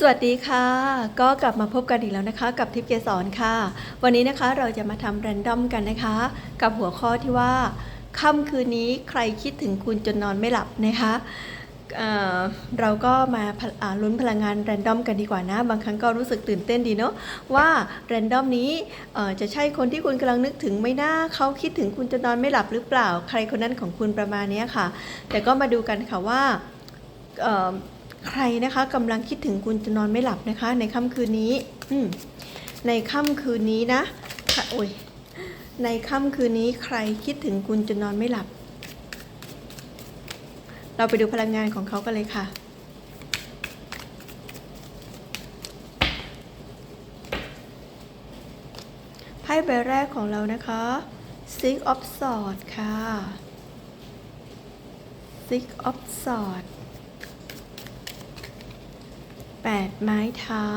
สวัสดีค่ะ ก็กลับมาพบกันอีกแล้วนะคะ กับทิพย์เกสรค่ะ วันนี้นะคะเราจะมาทำแรนดอมกันนะคะ กับหัวข้อที่ว่าค่ำคืนนี้ใครคิดถึงคุณจนนอนไม่หลับนะคะเเราก็มาลุ้นพลังงานแรนดอมกันดีกว่านะ บางครั้งก็รู้สึกตื่นเต้นดีเนาะว่าแรนดอมนี้จะใช่คนที่คุณกำลังนึกถึงไม่น่าเขาคิดถึงคุณจนนอนไม่หลับหรือเปล่า ใครคนนั้นของคุณประมาณนี้ค่ะ แต่ก็มาดูกันค่ะว่า ใครนะคะกำลังคิดถึงคุณจะนอนไม่หลับนะคะ ในค่ำคืนนี้ในค่ำคืนนี้นะค่ะโอ้ยในค่ำคืนนี้ใครคิดถึงคุณจะนอนไม่หลับ เราไปดูพลังงานของเขากันเลยค่ะ ไพ่ใบแรกของเรานะคะ Six of Swords ค่ะ Six of Swords แปดไม้เท้า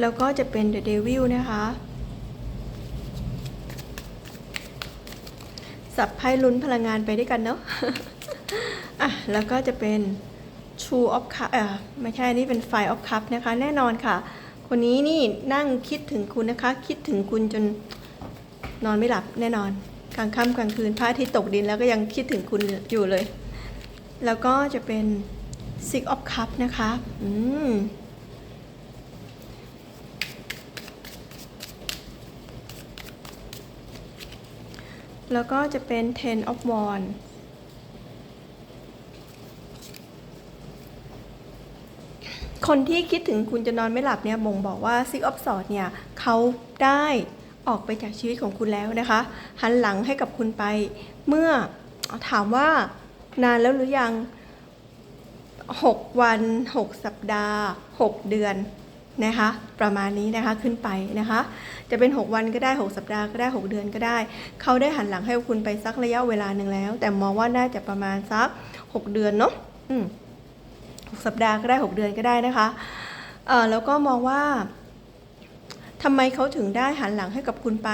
แล้วก็จะเป็น The Devil นะคะ สับไพ่ลุ้นพลังงานไปด้วยกันเนาะอะแล้วก็จะเป็น True of Cup อะไม่ใช่นี่เป็น Five of Cup นะคะ แน่นอนค่ะ คนนี้นี่นั่งคิดถึงคุณนะคะ คิดถึงคุณจนนอนไม่หลับแน่นอน กลางค่ำกลางคืนพระอาทิตย์ตกดินแล้วก็ยังคิดถึงคุณอยู่เลย แล้วก็จะเป็น Six of Cup นะคะอืมแล้วก็จะเป็น Ten of Wands คนที่คิดถึงคุณจะนอนไม่หลับเนี่ยบ่งบอกว่า Six of Swords เนี่ยเขาได้ ออกไปจากชีวิตของคุณแล้วนะคะ หันหลังให้กับคุณไป เมื่อถามว่านานแล้วหรือยัง 6 วัน 6 สัปดาห์ 6 เดือนนะคะประมาณนี้นะคะขึ้นไปนะคะ จะเป็น 6 วันก็ได้ 6 สัปดาห์ก็ได้ 6 เดือนก็ได้ เขาได้หันหลังให้คุณไปสักระยะเวลาหนึ่งแล้ว แต่มองว่าน่าจะประมาณสัก 6 เดือนเนาะอืม6สัปดาห์ก็ได้ 6 เดือนก็ได้นะคะเออแล้วก็มองว่า ทำไมเขาถึงได้หันหลังให้กับคุณไป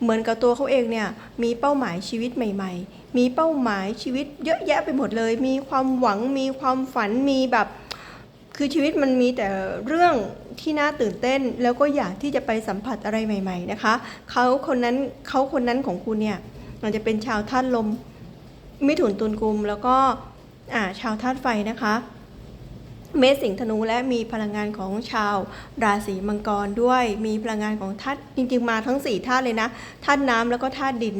เหมือนกับตัวเขาเองเนี่ยมีเป้าหมายชีวิตใหม่ ๆ มีเป้าหมายชีวิตเยอะแยะไปหมดเลย มีความหวังมีความฝันมีแบบ คือชีวิตมันมีแต่เรื่องที่น่าตื่นเต้น แล้วก็อยากที่จะไปสัมผัสอะไรใหม่ ๆ นะคะเขาคนนั้นเขาคนนั้นของคุณเนี่ยมันจะเป็นชาวธาตุลมมิถุนตุลกุมแล้วก็อ่าชาวธาตุไฟนะคะ เมษสิงธนูและมีพลังงานของชาวราศีมังกรด้วยมีพลังงานของธาตุจริงๆมาทั้ง4ธาตุเลยนะธาตุน้ำแล้วก็ธาตุดิน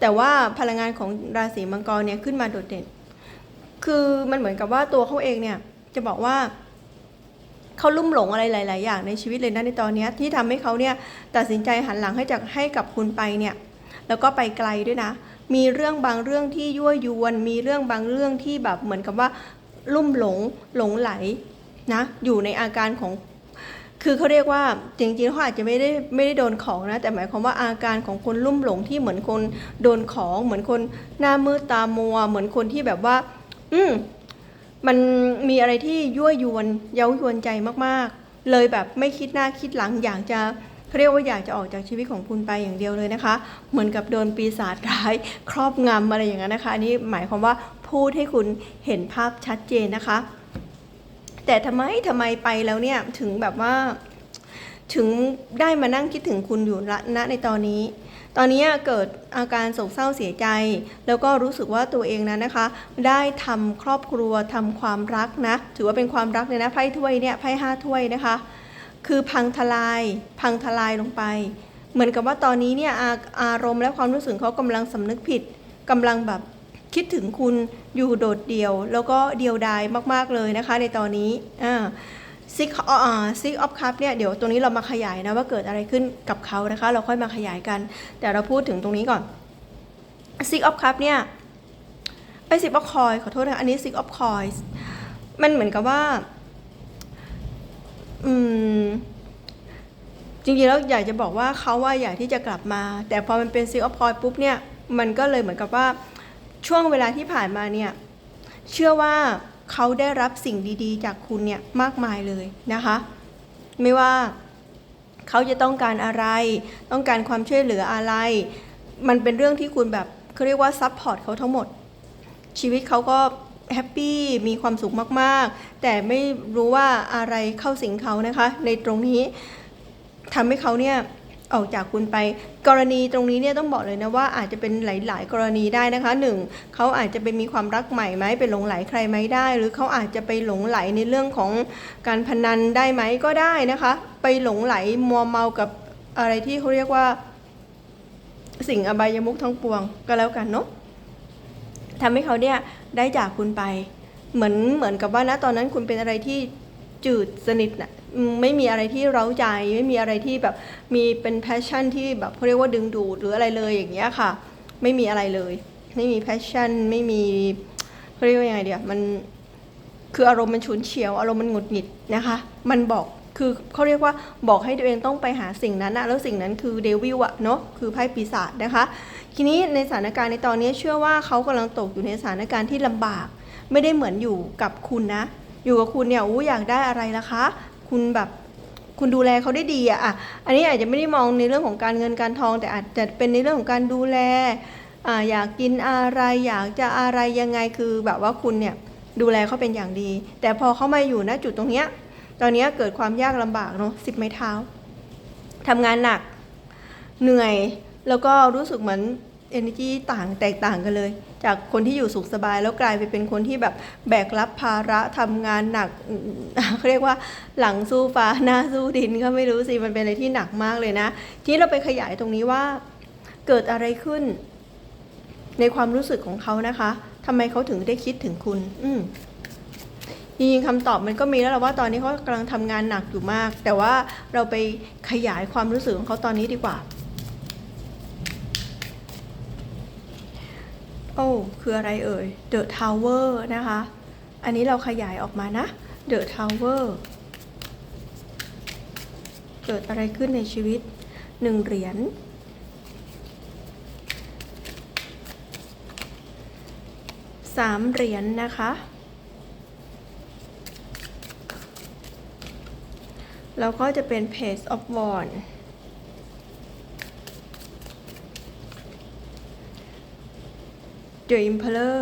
แต่ว่าพลังงานของราศีมังกรเนี่ยขึ้นมาโดดเด่น คือมันเหมือนกับว่าตัวเขาเองเนี่ยจะบอกว่าเขาลุ่มหลงอะไรหลาย ๆ อย่างในชีวิตเลยนะในตอนนี้ที่ทำให้เขาเนี่ยตัดสินใจหันหลังให้จากให้กับคุณไปเนี่ยแล้วก็ไปไกลด้วยนะ มีเรื่องบางเรื่องที่ยั่วยวน มีเรื่องบางเรื่องที่แบบเหมือนกับว่า ลุ่มหลงหลงไหลนะอยู่ในอาการของคือเขาเรียกว่าจริงๆเขาอาจจะไม่ได้ไม่ได้โดนของนะ แต่หมายความว่าอาการของคนลุ่มหลงที่เหมือนคนโดนของ เหมือนคนหน้ามืดตามัว เหมือนคนที่แบบว่า อืมมันมีอะไรที่ยั่วยวนเย้ายวนใจมากๆ เลยแบบไม่คิดหน้าคิดหลังอยากจะเขาเรียกว่าอยากจะออกจากชีวิตของคุณไปอย่างเดียวเลยนะคะ เหมือนกับโดนปีศาจร้ายครอบงำอะไรอย่างนั้นนะคะอันนี้หมายความว่า พูดให้คุณเห็นภาพชัดเจนนะคะ แต่ทำไมทำไมไปแล้วเนี่ยถึงแบบว่าถึงได้มานั่งคิดถึงคุณอยู่ละณในตอนนี้ ตอนนี้เกิดอาการโศกเศร้าเสียใจ แล้วก็รู้สึกว่าตัวเองนั้นนะคะ ได้ทำครอบครัวทำความรักนะ ถือว่าเป็นความรักเลยนะไพ่ถ้วยเนี่ยไพ่ห้าถ้วยนะคะ คือพังทลาย พังทลายลงไป เหมือนกับว่าตอนนี้เนี่ยอาอารมณ์และความรู้สึกเขากำลังสำนึกผิดกำลังแบบ คิดถึงคุณอยู่โดดเดี่ยว แล้วก็เดียวดายมาก ๆ เลยนะคะ ในตอนนี้อ่าซิกอ่าซิกออฟคัพเนี่ยเดี๋ยวตรงนี้เรามาขยายนะว่าเกิดอะไรขึ้นกับเขานะคะ เราค่อยมาขยายกัน แต่เราพูดถึงตรงนี้ก่อนซิกออฟคัพเนี่ยไปสิบออฟคอยขอโทษนะอันนี้ซิกออฟคอยมันเหมือนกับว่าอืมจริงๆแล้วอยากจะบอกว่าเขาว่าอยากที่จะกลับมา แต่พอมันเป็นซีออฟคอยปุ๊บเนี่ยมันก็เลยเหมือนกับว่า ช่วงเวลาที่ผ่านมาเนี่ยเชื่อว่าเขาได้รับสิ่งดีๆ จากคุณเนี่ยมากมายเลยนะคะ ไม่ว่าเขาจะต้องการอะไร ต้องการความช่วยเหลืออะไร มันเป็นเรื่องที่คุณแบบเขาเรียกว่าซัพพอร์ตเขาทั้งหมด ชีวิตเขาก็แฮปปี้มีความสุขมากๆ แต่ไม่รู้ว่าอะไรเข้าสิงเขานะคะ ในตรงนี้ทำให้เขาเนี่ย ออกจากคุณไป กรณีตรงนี้เนี่ยต้องบอกเลยนะว่าอาจจะเป็นหลาย ๆ กรณีได้นะคะหนึ่งเขาอาจจะไปมีความรักใหม่ไหมไปหลงไหลใครไหมได้ หรือเขาอาจจะไปหลงไหลในเรื่องของการพนันได้ไหมก็ได้นะคะ ไปหลงไหลมัวเมากับอะไรที่เขาเรียกว่า สิ่งอบายมุขทั้งปวงก็แล้วกันเนาะทำให้เขาเนี่ยได้จากคุณไป เหมือนเหมือนกับว่านะตอนนั้นคุณเป็นอะไรที่จืดสนิทนะอืม ไม่มีอะไรที่เร้าใจ ไม่มีอะไรที่แบบมีเป็นแพชชั่นที่แบบเขาเรียกว่าดึงดูดหรืออะไรเลยอย่างเงี้ยค่ะ ไม่มีอะไรเลย ไม่มีแพชชั่น ไม่มีเขาเรียกว่ายังไงเดียวมันคืออารมณ์มันฉุนเฉียว อารมณ์มันหงุดหงิดนะคะ มันบอกคือเขาเรียกว่าบอกให้ตัวเองต้องไปหาสิ่งนั้นนะแล้วสิ่งนั้นคือเดวิลอะเนาะคือไพ่ปีศาจนะคะ ทีนี้ในสถานการณ์ในตอนนี้เชื่อว่าเขากำลังตกอยู่ในสถานการณ์ที่ลำบาก ไม่ได้เหมือนอยู่กับคุณนะ อยู่กับคุณเนี่ยอู้อยากได้อะไรล่ะคะ คุณแบบคุณดูแลเขาได้ดีอะอะอันนี้อาจจะไม่ได้มองในเรื่องของการเงินการทอง แต่อาจจะเป็นในเรื่องของการดูแลอ่าอยากกินอะไรอยากจะอะไรยังไงคือแบบว่าคุณเนี่ยดูแลเขาเป็นอย่างดี แต่พอเขามาอยู่ณจุดตรงเนี้ยตอนนี้เกิดความยากลำบากเนาะสิบไม้เท้าทำงานหนักเหนื่อยแล้วก็รู้สึกเหมือน energy ต่างแตกต่างกันเลย จากคนที่อยู่สุขสบาย แล้วกลายไปเป็นคนที่แบบแบกรับภาระทำงานหนักเขาเรียกว่าหลังสู้ฟ้าหน้าสู้ดินก็ไม่รู้สิมันเป็นอะไรที่หนักมากเลยนะ ทีนี้เราไปขยายตรงนี้ว่าเกิดอะไรขึ้น ในความรู้สึกของเขานะคะทำไมเขาถึงได้คิดถึงคุณ อืจริงๆคำตอบมันก็มีแล้วแหละว่าตอนนี้เขากำลังทำงานหนักอยู่มาก แต่ว่าเราไปขยายความรู้สึกของเขาตอนนี้ดีกว่า โอ้คืออะไรเอ่ย The Tower นะคะ อันนี้เราขยายออกมานะ The Tower เกิดอะไรขึ้นในชีวิตหนึ่งเหรียญสามเหรียญนะคะ แล้วก็จะเป็น Page of Wands The Emperor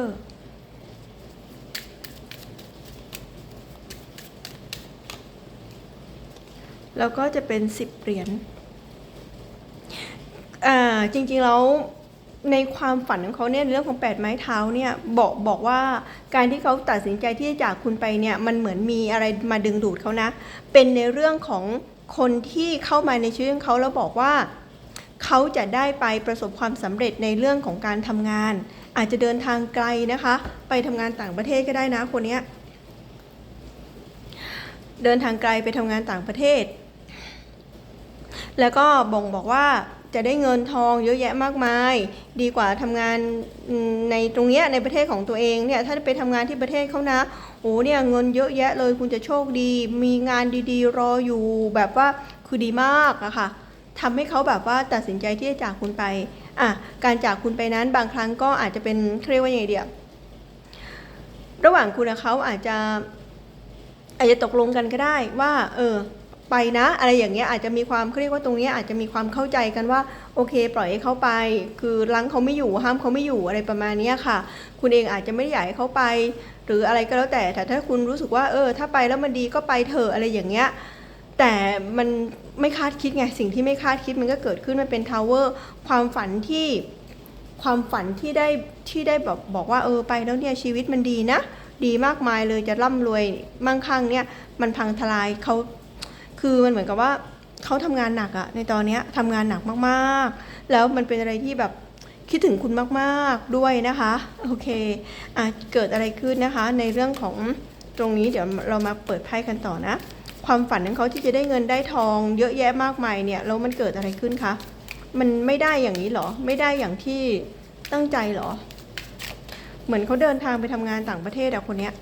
แล้วก็จะเป็นสิบเหรียญจริงๆแล้วในความฝันของเขาเนี่ยเรื่องของแปดไม้เท้าเนี่ยบอกบอกว่าการที่เขาตัดสินใจที่จะจากคุณไปเนี่ยมันเหมือนมีอะไรมาดึงดูดเขานะ เป็นในเรื่องของคนที่เข้ามาในชีวิตของเขาแล้วบอกว่า เขาจะได้ไปประสบความสำเร็จในเรื่องของการทำงาน อาจจะเดินทางไกลนะคะ ไปทำงานต่างประเทศก็ได้นะคนเนี้ยเดินทางไกลไปทำงานต่างประเทศ แล้วก็บ่งบอกว่าจะได้เงินทองเยอะแยะมากมาย ดีกว่าทำงานในตรงเนี้ยในประเทศของตัวเองเนี่ยถ้าไปทำงานที่ประเทศเขานะโอ้เนี่ยเงินเยอะแยะเลยคุณจะโชคดี มีงานดีๆ รออยู่แบบว่าคือดีมากอะค่ะทำให้เขาแบบว่าตัดสินใจที่จะจากคุณไป อะการจากคุณไปนั้นบางครั้งก็อาจจะเป็นเรียกว่าอย่างไงเดียวระหว่างคุณกับเขาอาจจะอาจจะตกลงกันก็ได้ว่า เออไปนะ อะไรอย่างเงี้ยอาจจะมีความเรียกว่าตรงนี้อาจจะมีความเข้าใจกันว่าโอเค ปล่อยให้เขาไป คือลังเขาไม่อยู่ห้ามเขาไม่อยู่อะไรประมาณนี้ค่ะ คุณเองอาจจะไม่ได้อยากให้เขาไป หรืออะไรก็แล้วแต่แต่ถ้าคุณรู้สึกว่า เออ ถ้าไปแล้วมันดีก็ไปเถอะอะไรอย่างเงี้ยแต่มัน ไม่คาดคิดไง สิ่งที่ไม่คาดคิดมันก็เกิดขึ้นมันเป็นทาวเวอร์ความฝันที่ความฝันที่ได้ที่ได้บอกบอกว่าเออไปแล้วเนี่ยชีวิตมันดีนะ ดีมากมายเลยจะร่ำรวยมั่งคั่งเนี่ยมันพังทลายเขาคือมันเหมือนกับว่าเขาทำงานหนักอะในตอนเนี้ยทำงานหนักมากๆ แล้วมันเป็นอะไรที่แบบคิดถึงคุณมากๆด้วยนะคะโอเคอะเกิดอะไรขึ้นนะคะ ในเรื่องของตรงนี้เดี๋ยวเรามาเปิดไพ่กันต่อนะ ความฝันของเขาที่จะได้เงินได้ทองเยอะแยะมากมายเนี่ยแล้วมันเกิดอะไรขึ้นคะมันไม่ได้อย่างนี้หรอ ไม่ได้อย่างที่ตั้งใจหรอ เหมือนเขาเดินทางไปทำงานต่างประเทศอะคนเนี้ย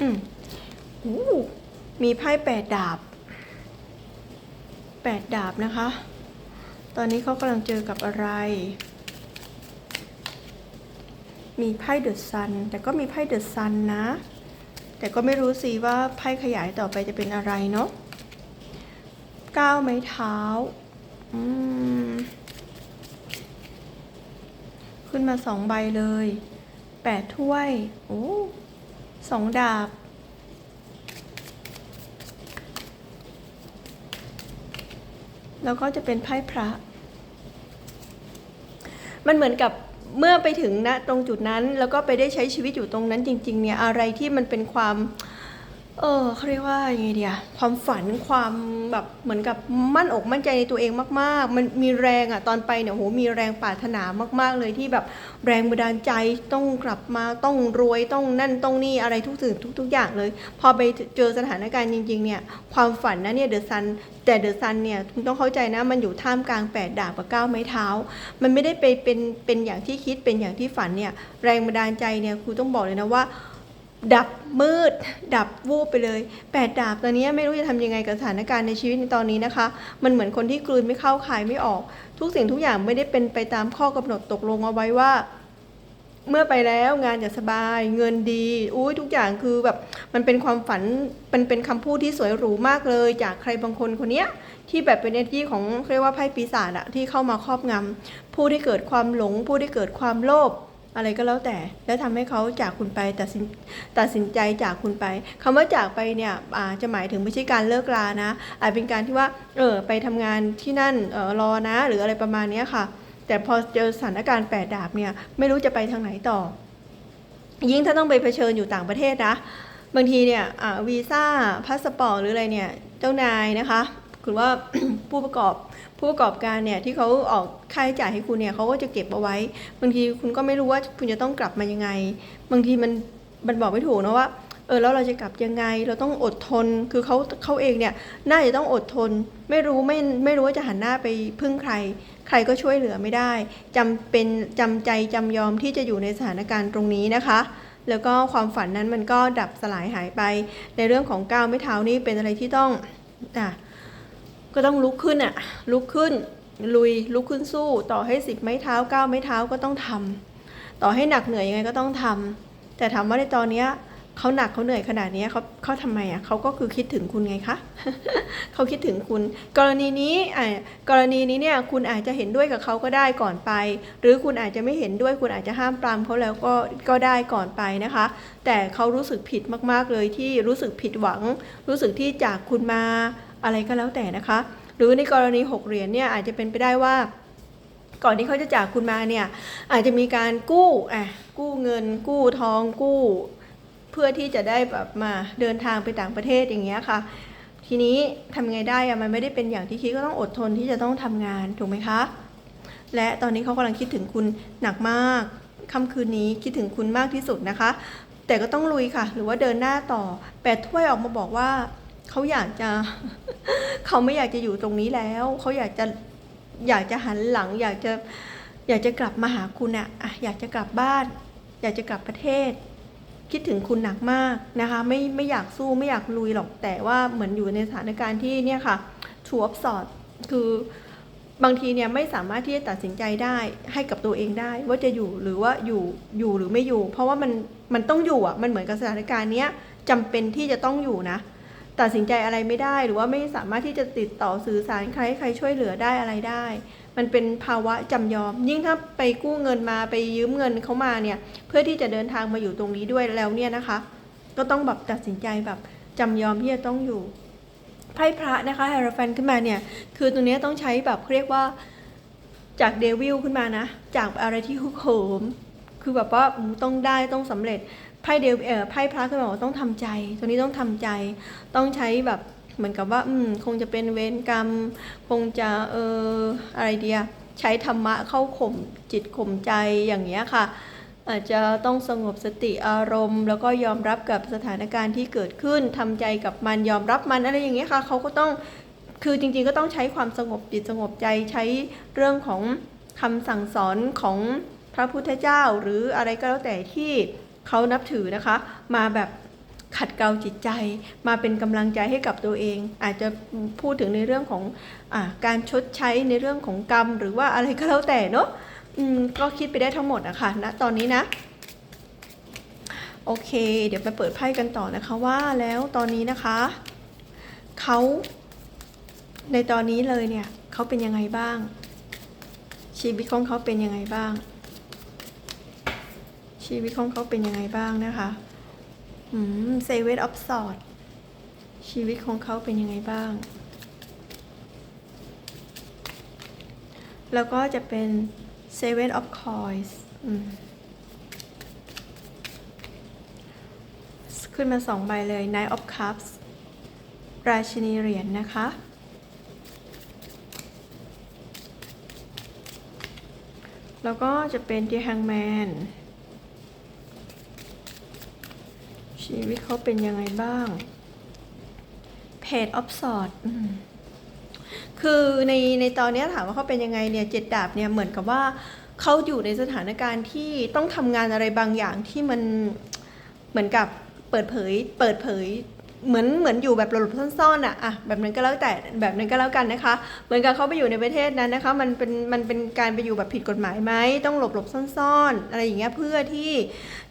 อืมอู้มีไพ่แปดดาบแปดดาบนะคะ ตอนนี้เขากำลังเจอกับอะไร มีไพ่เดอะซัน แต่ก็มีไพ่เดอะซันนะ แต่ก็ไม่รู้สิว่าไพ่ขยายต่อไปจะเป็นอะไรเนาะก้าวไม้เท้า อืม ขึ้นมาสองใบเลย แปดถ้วย โอ้สองดาบ แล้วก็จะเป็นไพ่พระ มันเหมือนกับ เมื่อไปถึงณตรงจุดนั้น แล้วก็ไปได้ใช้ชีวิตอยู่ตรงนั้นจริงๆเนี่ยอะไรที่มันเป็นความ เออเขาเรียกว่ายังไงเดียความฝันความแบบเหมือนกับมั่นอกมั่นใจในตัวเองมาก ๆ มันมีแรงอะตอนไปเนี่ยโหมีแรงปรารถนามาก ๆ เลยที่แบบแรงบันดาลใจต้องกลับมาต้องรวยต้องนั่นต้องนี่อะไรทุกสิ่งทุกทุกอย่างเลย พอไปเจอสถานการณ์จริง ๆ เนี่ยความฝันนะเนี่ยเดอะซันแต่เดอะซันเนี่ยคุณต้องเข้าใจนะมันอยู่ท่ามกลางแปดดาบกับเก้าไม้เท้า มันไม่ได้ไปเป็นเป็นอย่างที่คิดเป็นอย่างที่ฝันเนี่ยแรงบันดาลใจเนี่ยครูต้องบอกเลยนะว่า ดับมืด ดับวูบไปเลยแปดดาบตอนนี้ไม่รู้จะทำยังไงกับสถานการณ์ในชีวิตในตอนนี้นะคะ มันเหมือนคนที่กลืนไม่เข้าคายไม่ออก ทุกสิ่งทุกอย่างไม่ได้เป็นไปตามข้อกำหนดตกลงเอาไว้ว่า เมื่อไปแล้วงานจะสบาย เงินดีอุ้ยทุกอย่างคือแบบมันเป็นความฝันมันเป็นคำพูดที่สวยหรูมากเลย จากใครบางคนคนเนี้ยที่แบบเป็นเอที่ของเรียกว่าไพ่ปีศาจอะที่เข้ามาครอบงำผู้ที่เกิดความหลง ผู้ที่เกิดความโลภ อะไรก็แล้วแต่ แล้วทำให้เขาจากคุณไปตัดสินตัดสินใจจากคุณไปคำว่าจากไปเนี่ยจะหมายถึงไม่ใช่การเลิกลานะ อาจเป็นการที่ว่าเออไปทำงานที่นั่นเออรอนะ หรืออะไรประมาณนี้ค่ะ แต่พอเจอสถานการณ์แปดดาบเนี่ยไม่รู้จะไปทางไหนต่อ ยิ่งถ้าต้องไปเผชิญอยู่ต่างประเทศนะ บางทีเนี่ยวีซ่าพาสปอร์ตหรืออะไรเนี่ยเจ้านายนะคะ คือว่าผู้ประกอบผู้ประกอบการเนี่ยที่เขาออกค่าใช้จ่ายให้คุณเนี่ยเขาก็จะเก็บเอาไว้ บางทีคุณก็ไม่รู้ว่าคุณจะต้องกลับมายังไง บางทีมันมันบอกไม่ถูกนะว่าเออแล้วเราจะกลับยังไงเราต้องอดทนคือเขาเขาเองเนี่ยน่าจะต้องอดทน ไม่รู้ไม่ไม่รู้ว่าจะหันหน้าไปพึ่งใคร ใครก็ช่วยเหลือไม่ได้จำเป็นจำใจจำยอมที่จะอยู่ในสถานการณ์ตรงนี้นะคะ แล้วก็ความฝันนั้นมันก็ดับสลายหายไป ในเรื่องของก้าวไม่เท้านี่เป็นอะไรที่ต้องอะ ก็ต้องลุกขึ้นอะลุกขึ้น ลุยลุกขึ้นสู้ ต่อให้สิบไม้เท้าเก้าไม้เท้าก็ต้องทำต่อให้หนักเหนื่อยยังไงก็ต้องทำแต่ถามว่าในตอนเนี้ยเขาหนักเขาเหนื่อยขนาดนี้เขาเขาทำไมอะเขาก็คือคิดถึงคุณไงคะเขาคิดถึงคุณ กรณีนี้อะกรณีนี้เนี่ยคุณอาจจะเห็นด้วยกับเขาก็ได้ก่อนไป หรือคุณอาจจะไม่เห็นด้วยคุณอาจจะห้ามปรามเขาแล้วก็ก็ได้ก่อนไปนะคะ แต่เขารู้สึกผิดมากๆเลยที่รู้สึกผิดหวัง รู้สึกที่จากคุณมา อะไรก็แล้วแต่นะคะ หรือในกรณีหกเหรียญเนี่ยอาจจะเป็นไปได้ว่า ก่อนที่เขาจะจากคุณมาเนี่ยอาจจะมีการกู้อะกู้เงิน กู้ทองกู้ เพื่อที่จะได้แบบมาเดินทางไปต่างประเทศอย่างเงี้ยค่ะ ทีนี้ทำไงได้อะมันไม่ได้เป็นอย่างที่คิดก็ต้องอดทนที่จะต้องทำงานถูกไหมคะและตอนนี้เขากำลังคิดถึงคุณหนักมากค่ำคืนนี้คิดถึงคุณมากที่สุดนะคะ แต่ก็ต้องลุยค่ะ หรือว่าเดินหน้าต่อแปดถ้วยออกมาบอกว่า เขาอยากจะเขาไม่อยากจะอยู่ตรงนี้แล้ว เขาอยากจะอยากจะหันหลัง อยากจะอยากจะกลับมาหาคุณอะอะอยากจะกลับบ้าน อยากจะกลับประเทศ คิดถึงคุณหนักมากนะคะ ไม่ไม่อยากสู้ไม่อยากลุยหรอกแต่ว่าเหมือนอยู่ในสถานการณ์ที่เนี่ยค่ะชูอัพสอดคือบางทีเนี่ยไม่สามารถที่จะตัดสินใจได้ให้กับตัวเองได้ ว่าจะอยู่หรือว่าอยู่อยู่หรือไม่อยู่ เพราะว่ามันมันต้องอยู่อะมันเหมือนกับสถานการณ์เนี้ยจำเป็นที่จะต้องอยู่นะ ตัดสินใจอะไรไม่ได้ หรือว่าไม่สามารถที่จะติดต่อสื่อสารใครให้ใครช่วยเหลือได้อะไรได้ มันเป็นภาวะจำยอม ยิ่งถ้าไปกู้เงินมาไปยืมเงินเขามาเนี่ย เพื่อที่จะเดินทางมาอยู่ตรงนี้ด้วยแล้วเนี่ยนะคะ ก็ต้องแบบตัดสินใจแบบจำยอมที่จะต้องอยู่ไพ่พระนะคะแฮร์รฟันขึ้นมาเนี่ย คือตรงเนี้ยต้องใช้แบบเรียกว่าจากเดวิลขึ้นมานะ จากอะไรที่ฮุกโหม คือแบบว่าต้องได้ต้องสำเร็จ พ่เดวเออไพ่พระขึ้นมาบอกว่าต้องทำใจ ตัวนี้ต้องทำใจ ต้องใช้แบบเหมือนกับว่า อืม คงจะเป็นเวรกรรม คงจะเอออะไรเดียใช้ธรรมะเข้าข่มจิตข่มใจอย่างเงี้ยค่ะ อาจจะต้องสงบสติอารมณ์ แล้วก็ยอมรับกับสถานการณ์ที่เกิดขึ้นทำใจกับมันยอมรับมันอะไรอย่างเงี้ยค่ะเขาก็ต้องคือจริงๆก็ต้องใช้ความสงบจิตสงบใจใช้เรื่องของคำสั่งสอนของพระพุทธเจ้าหรืออะไรก็แล้วแต่ที่ เขานับถือนะคะ มาแบบขัดเกลาจิตใจมาเป็นกำลังใจให้กับตัวเอง อาจจะพูดถึงในเรื่องของอการชดใช้ในเรื่องของกรรม หรือว่าอะไรก็แล้วแต่เนาะก็คิดไปได้ทั้งหมดอะค่ะณตอนนี้นะ โอเค เดี๋ยวไปเปิดไพ่กันต่อนะคะว่าแล้วตอนนี้นะคะเขาในตอนนี้เลยเนี่ยเขาเป็นยังไงบ้าง ชีวิตของเขาเป็นยังไงบ้าง ชีวิตของเขาเป็นยังไงบ้างนะคะอืมเซเว่นออฟสอดชีวิตของเขาเป็นยังไงบ้าง แล้วก็จะเป็น Seven of Coins อืมขึ้นมาสองใบเลย Nine of Cups ราชินีเหรียญนะคะ แล้วก็จะเป็น The Hangman ชีวิตเขาเป็นยังไงบ้าง Page of Swords อืมคือในในตอนเนี้ยถามว่าเขาเป็นยังไงเนี่ยเจ็ดดาบเนี่ยเหมือนกับว่าเขาอยู่ในสถานการณ์ที่ต้องทำงานอะไรบางอย่างที่มันเหมือนกับเปิดเผย เปิดเผยเหมือนเหมือนอยู่แบบหลบๆซ่อนๆอะอะแบบนั้นก็แล้วแต่แบบนั้นก็แล้วกันนะคะ เหมือนกับเขาไปอยู่ในประเทศนั้นนะคะ มันเป็นมันเป็นการไปอยู่แบบผิดกฎหมายไหมต้องหลบหลบๆซ่อนๆ อะไรอย่างเงี้ยเพื่อที่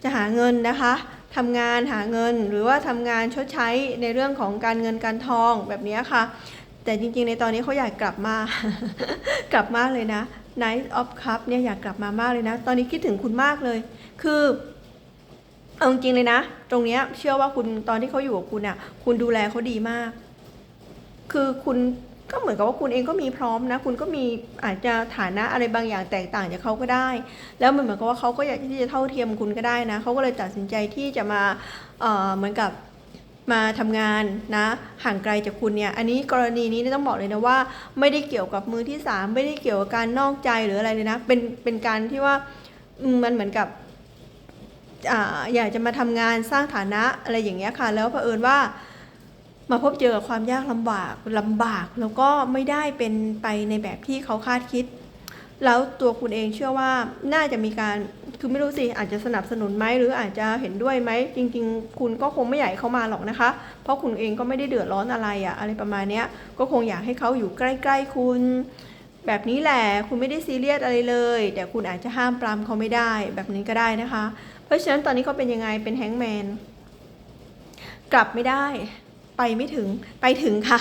จะหาเงินนะคะ ทำงานหาเงิน หรือว่าทำงานชดใช้ในเรื่องของการเงินการทองแบบนี้ค่ะ แต่จริงๆ ในตอนนี้เขาอยากกลับมา กลับมากเลยนะ Night of Cup เนี่ยอยากกลับมามากเลยนะ ตอนนี้คิดถึงคุณมากเลย คือเอาจริงๆเลยนะ ตรงเนี้ยเชื่อว่าคุณตอนที่เขาอยู่กับคุณอะ คุณดูแลเขาดีมาก คือคุณ ก็เหมือนกับว่าคุณเองก็มีพร้อมนะ คุณก็มีอาจจะฐานะอะไรบางอย่างแตกต่างจากเขาก็ได้ แล้วมันเหมือนกับว่าเขาก็อยากที่จะเท่าเทียมคุณก็ได้นะเขาก็เลยตัดสินใจที่จะมาเอ่อเหมือนกับมาทำงานนะห่างไกลจากคุณเนี่ยอันนี้กรณีนี้ต้องบอกเลยนะว่า ไม่ได้เกี่ยวกับมือที่สามไม่ได้เกี่ยวกับการนอกใจหรืออะไรเลยนะ เป็นเป็นการที่ว่ามันเหมือนกับออยากจะมาทำงานสร้างฐานะอะไรอย่างเงี้ยค่ะ แล้วเผอิญว่า มาพบเจอกับความยากลำบากลำบาก แล้วก็ไม่ได้เป็นไปในแบบที่เขาคาดคิด แล้วตัวคุณเองเชื่อว่าน่าจะมีการคือไม่รู้สิอาจจะสนับสนุนไหมหรืออาจจะเห็นด้วยไหมจริง ๆ คุณก็คงไม่อยากให้เขามาหรอกนะคะ เพราะคุณเองก็ไม่ได้เดือดร้อนอะไรอะอะไรประมาณเนี้ยก็คงอยากให้เขาอยู่ใกล้ ๆ คุณ แบบนี้แหละคุณไม่ได้ซีเรียสอะไรเลย แต่คุณอาจจะห้ามปรามเขาไม่ได้แบบนี้ก็ได้นะคะ เพราะฉะนั้นตอนนี้เขาเป็นยังไงเป็นแฮงแมนกลับไม่ได้ ไปไม่ถึงไปถึงค่ะ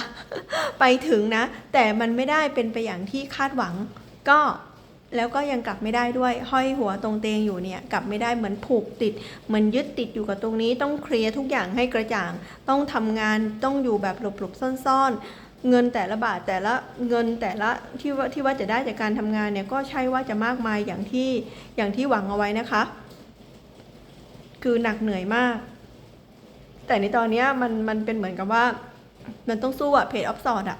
ไปถึงนะ แต่มันไม่ได้เป็นไปอย่างที่คาดหวัง ก็แล้วก็ยังกลับไม่ได้ด้วย ห้อยหัวตรงเตงอยู่เนี่ยกลับไม่ได้เหมือนผูกติด เหมือนยึดติดอยู่กับตรงนี้ต้องเคลียร์ทุกอย่างให้กระจ่าง ต้องทำงานต้องอยู่แบบหลบๆซ่อนๆ เงินแต่ละบาทแต่ละเงินแต่ละที่ว่าที่ว่าจะได้จากการทำงานเนี่ยก็ใช่ว่าจะมากมายอย่างที่อย่างที่หวังเอาไว้นะคะ คือหนักเหนื่อยมาก แต่ในตอนนี้มันมันเป็นเหมือนกับว่า มันต้องสู้อะเพจออฟสอดอะ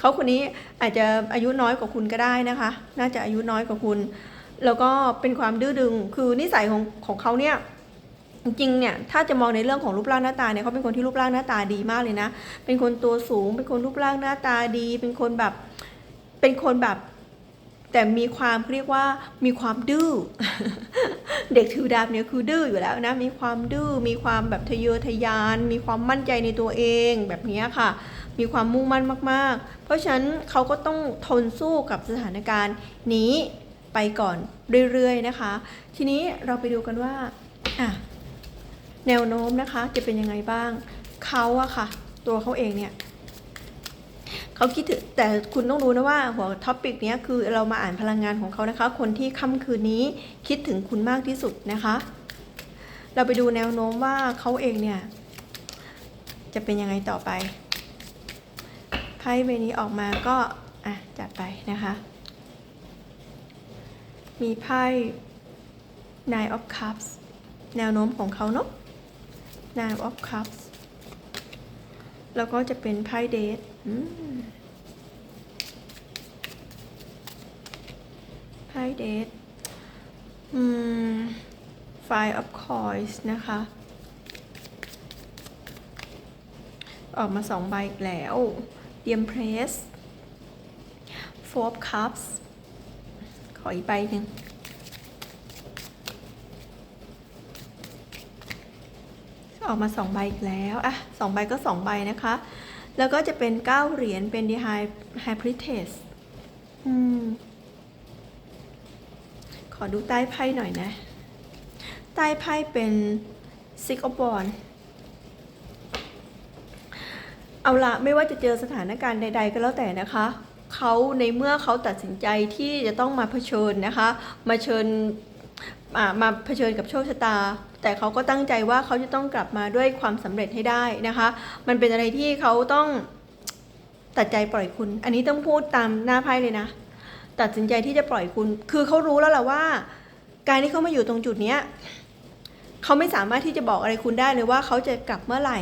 เขาคนนี้อาจจะอายุน้อยกว่าคุณก็ได้นะคะ น่าจะอายุน้อยกว่าคุณ แล้วก็เป็นความดื้อดึง คือนิสัยของของเขาเนี่ยจริงเนี่ยถ้าจะมองในเรื่องของรูปร่างหน้าตาเนี่ยเขาเป็นคนที่รูปร่างหน้าตาดีมากเลยนะ เป็นคนตัวสูง เป็นคนรูปร่างหน้าตาดี เป็นคนแบบ เป็นคนแบบ แต่มีความเรียกว่ามีความดื้อ เด็กถือดาบเนี่ยคือดื้ออยู่แล้วนะ มีความดื้อ มีความแบบทะเยอทะยาน มีความมั่นใจในตัวเองแบบนี้ค่ะ มีความมุ่งมั่นมาก ๆ เพราะฉะนั้นเขาก็ต้องทนสู้กับสถานการณ์นี้ไปก่อนเรื่อย ๆ นะคะ ทีนี้เราไปดูกันว่าอะแนวโน้มนะคะจะเป็นยังไงบ้าง เขาอะค่ะ ตัวเขาเองเนี่ย เขาคิดถึงแต่คุณต้องรู้นะว่าหัวท็อปิกนี้คือเรามาอ่านพลังงานของเขานะคะ คนที่ค่ำคืนนี้คิดถึงคุณมากที่สุดนะคะ เราไปดูแนวโน้มว่าเขาเองเนี่ยจะเป็นยังไงต่อไปไพ่ใบนี้ออกมาก็อะจัดไปนะคะ มีไพ่ Nine of Cups แนวโน้มของเขาเนาะ Nine of Cups แล้วก็จะเป็นไพ่เดท ไพ่เดทอืม Five of Coins นะคะ ออกมาสองใบอีกแล้วเตรียมเพรส Four of Cups ขออีกใบหนึ่งออกมาสองใบอีกแล้ว อะสองใบก็สองใบนะคะ แล้วก็จะเป็นเก้าเหรียญเป็น The High High Priestess อืม ขอดูใต้ไพ่หน่อยนะ ใต้ไพ่เป็น Six of Wands เอาละไม่ว่าจะเจอสถานการณ์ใด ๆ ก็แล้วแต่นะคะเขาในเมื่อเขาตัดสินใจที่จะต้องมาเผชิญนะคะ มาเชิญอ่ามาเผชิญกับโชคชะตา แต่เขาก็ตั้งใจว่าเขาจะต้องกลับมาด้วยความสำเร็จให้ได้นะคะ มันเป็นอะไรที่เขาต้องตัดใจปล่อยคุณ อันนี้ต้องพูดตามหน้าไพ่เลยนะ ตัดสินใจที่จะปล่อยคุณ คือเขารู้แล้วแหละว่า การที่เขามาอยู่ตรงจุดเนี้ยเขาไม่สามารถที่จะบอกอะไรคุณได้เลยว่าเขาจะกลับเมื่อไหร่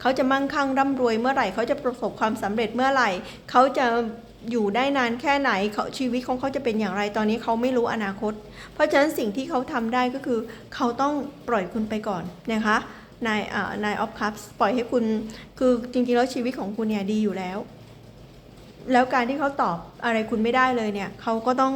เขาจะมั่งคั่งร่ำรวยเมื่อไหร่ เขาจะประสบความสำเร็จเมื่อไหร่ เขาจะ อยู่ได้นานแค่ไหนเขาชีวิตของเขาจะเป็นอย่างไรตอนนี้เขาไม่รู้อนาคต เพราะฉะนั้นสิ่งที่เขาทำได้ก็คือ เขาต้องปล่อยคุณไปก่อนนะคะนายอ่านายออฟคัพปล่อยให้คุณคือจริงๆแล้วชีวิตของคุณเนี่ยดีอยู่แล้ว แล้วการที่เขาตอบอะไรคุณไม่ได้เลยเนี่ยเขาก็ต้อง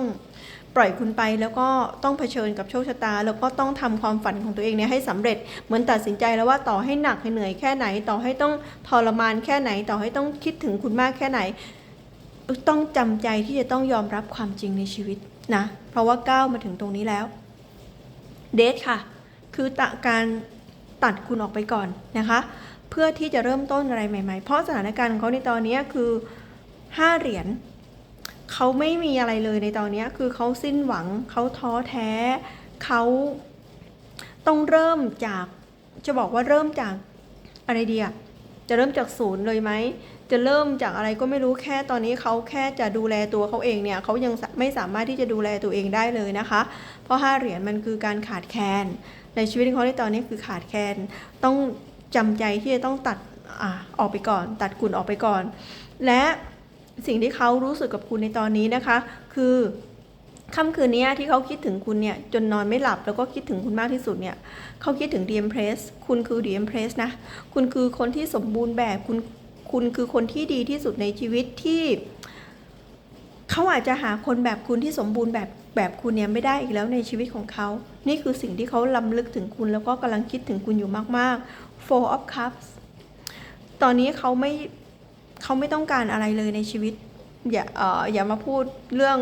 ปล่อยคุณไปแล้วก็ต้องเผชิญกับโชคชะตา แล้วก็ต้องทำความฝันของตัวเองเนี่ยให้สำเร็จเหมือนตัดสินใจแล้วว่าต่อให้หนักให้เหนื่อยแค่ไหน ต่อให้ต้องทรมานแค่ไหน ต่อให้ต้องคิดถึงคุณมากแค่ไหน ต้องจำใจที่จะต้องยอมรับความจริงในชีวิตนะ เพราะว่าก้าวมาถึงตรงนี้แล้ว เดทค่ะ คือตะการตัดคุณออกไปก่อนนะคะ เพื่อที่จะเริ่มต้นอะไรใหม่ ๆ เพราะสถานการณ์ของเขาในตอนนี้คือห้าเหรียญเขาไม่มีอะไรเลยในตอนนี้คือเขาสิ้นหวังเขาท้อแท้เขาต้องเริ่มจากจะบอกว่าเริ่มจากอะไรดีอะจะเริ่มจากศูนย์เลยไหม จะเริ่มจากอะไรก็ไม่รู้แค่ตอนนี้เขาแค่จะดูแลตัวเขาเองเนี่ยเขายังไม่สามารถที่จะดูแลตัวเองได้เลยนะคะ เพราะห้าเหรียญมันคือการขาดแคลนในชีวิตของเขาในตอนนี้คือขาดแคลนต้องจำใจที่จะต้องตัดอออกไปก่อน ตัดคุณออกไปก่อน และสิ่งที่เขารู้สึกกับคุณในตอนนี้นะคะ คือค่ำคืนนี้ที่เขาคิดถึงคุณเนี่ยจนนอนไม่หลับแล้วก็คิดถึงคุณมากที่สุดเนี่ยเขาคิดถึง DM Press คุณคือ DM Press นะ คุณคือคนที่สมบูรณ์แบบคุณ คุณคือคนที่ดีที่สุดในชีวิตที่เขาอาจจะหาคนแบบคุณที่สมบูรณ์แบบแบบคุณเนี่ยไม่ได้อีกแล้วในชีวิตของเขา นี่คือสิ่งที่เขาล้ำลึกถึงคุณแล้วก็กำลังคิดถึงคุณอยู่มากๆ Four of Cups ตอนนี้เขาไม่เขาไม่ต้องการอะไรเลยในชีวิต อย่าเอ่ออย่ามาพูดเรื่อง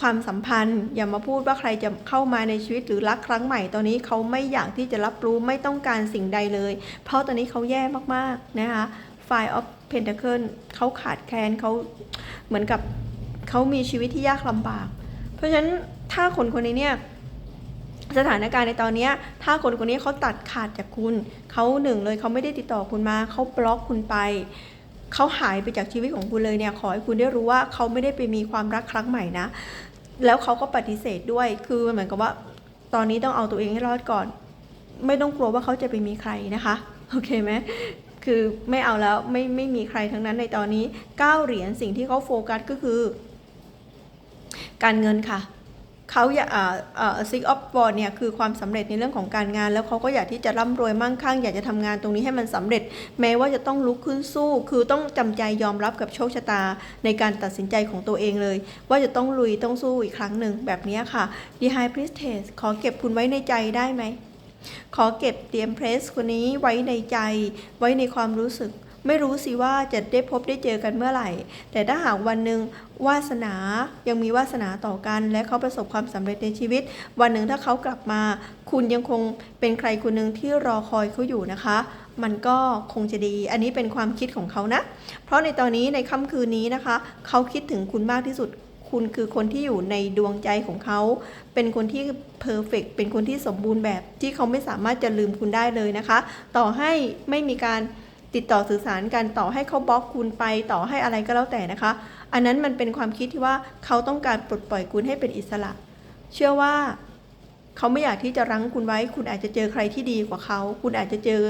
ความสัมพันธ์ อย่ามาพูดว่าใครจะเข้ามาในชีวิตหรือรักครั้งใหม่ ตอนนี้เขาไม่อยากที่จะรับรู้ไม่ต้องการสิ่งใดเลย เพราะตอนนี้เขาแย่มากๆนะคะ Five of Pentacle เขาขาดแคลนเขาเหมือนกับเขามีชีวิตที่ยากลำบาก เพราะฉะนั้นถ้าคนคนนี้เนี่ยสถานการณ์ในตอนนี้ถ้าคนคนนี้เขาตัดขาดจากคุณเขาหนึ่งเลยเขาไม่ได้ติดต่อคุณมาเขาบล็อกคุณไปเขาหายไปจากชีวิตของคุณเลยเนี่ยขอให้คุณได้รู้ว่าเขาไม่ได้ไปมีความรักครั้งใหม่นะ แล้วเขาก็ปฏิเสธด้วยคือมันเหมือนกับว่าตอนนี้ต้องเอาตัวเองให้รอดก่อน ไม่ต้องกลัวว่าเขาจะไปมีใครนะคะ โอเคไหม คือไม่เอาแล้วไม่ไม่มีใครทั้งนั้นในตอนนี้เก้าเหรียญสิ่งที่เขาโฟกัสก็คือ การเงินค่ะเขาอยากซิกออฟบอร์เนี่ยคือความสำเร็จในเรื่องของการงาน แล้วเขาก็อยากที่จะร่ำรวยมั่งคั่ง อยากจะทำงานตรงนี้ให้มันสำเร็จ แม้ว่าจะต้องลุกขึ้นสู้ คือต้องจำใจยอมรับกับโชคชะตาในการตัดสินใจของตัวเองเลย ว่าจะต้องลุยต้องสู้อีกครั้งหนึ่งแบบนี้ค่ะ The High Priestess ขอเก็บคุณไว้ในใจได้ไหม ขอเก็บเตรียมเพรสคนนี้ไว้ในใจ ไว้ในความรู้สึก ไม่รู้สิว่าจะได้พบได้เจอกันเมื่อไหร่ แต่ถ้าหากวันหนึ่งวาสนายังมีวาสนาต่อกัน และเขาประสบความสำเร็จในชีวิต วันหนึ่งถ้าเขากลับมา คุณยังคงเป็นใครคนหนึ่งที่รอคอยเขาอยู่นะคะ มันก็คงจะดี อันนี้เป็นความคิดของเขานะ เพราะในตอนนี้ในค่ำคืนนี้นะคะ เขาคิดถึงคุณมากที่สุด คุณคือคนที่อยู่ในดวงใจของเขา เป็นคนที่เพอร์เฟกเป็นคนที่สมบูรณ์แบบ ที่เขาไม่สามารถจะลืมคุณได้เลยนะคะ ต่อให้ไม่มีการติดต่อสื่อสารกันต่อให้เขาบล็อกคุณไปต่อให้อะไรก็แล้วแต่นะคะ อันนั้นมันเป็นความคิดที่ว่าเขาต้องการปลดปล่อยคุณให้เป็นอิสระ เชื่อว่าเขาไม่อยากที่จะรั้งคุณไว้ คุณอาจจะเจอใครที่ดีกว่าเขา คุณอาจจะเจอ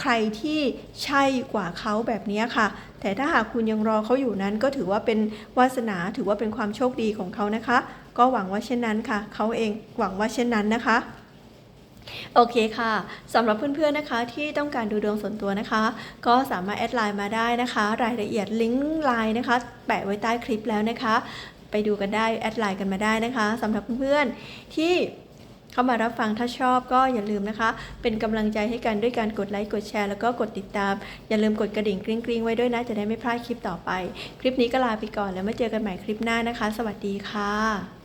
ใครที่ใช่กว่าเขาแบบนี้ค่ะ แต่ถ้าหากคุณยังรอเขาอยู่นั้น ก็ถือว่าเป็นวาสนาถือว่าเป็นความโชคดีของเขานะคะ ก็หวังว่าเช่นนั้นค่ะ เขาเองหวังว่าเช่นนั้นนะคะโอเคค่ะสำหรับเพื่อนๆนะคะที่ต้องการดูดวงส่วนตัวนะคะ ก็สามารถแอดไลน์มาได้นะคะ รายละเอียดลิงก์ไลน์นะคะ แปะไว้ใต้คลิปแล้วนะคะ ไปดูกันได้แอดไลน์กันมาได้นะคะสำหรับเพื่อนๆที่ เข้ามารับฟังถ้าชอบก็อย่าลืมนะคะ เป็นกำลังใจให้กันด้วยการกดไลค์กดแชร์แล้วก็กดติดตาม อย่าลืมกดกระดิ่งกริ๊งๆ ไว้ด้วยนะ จะได้ไม่พลาดคลิปต่อไป คลิปนี้ก็ลาไปก่อนแล้วมาเจอกันใหม่คลิปหน้านะคะ สวัสดีค่ะ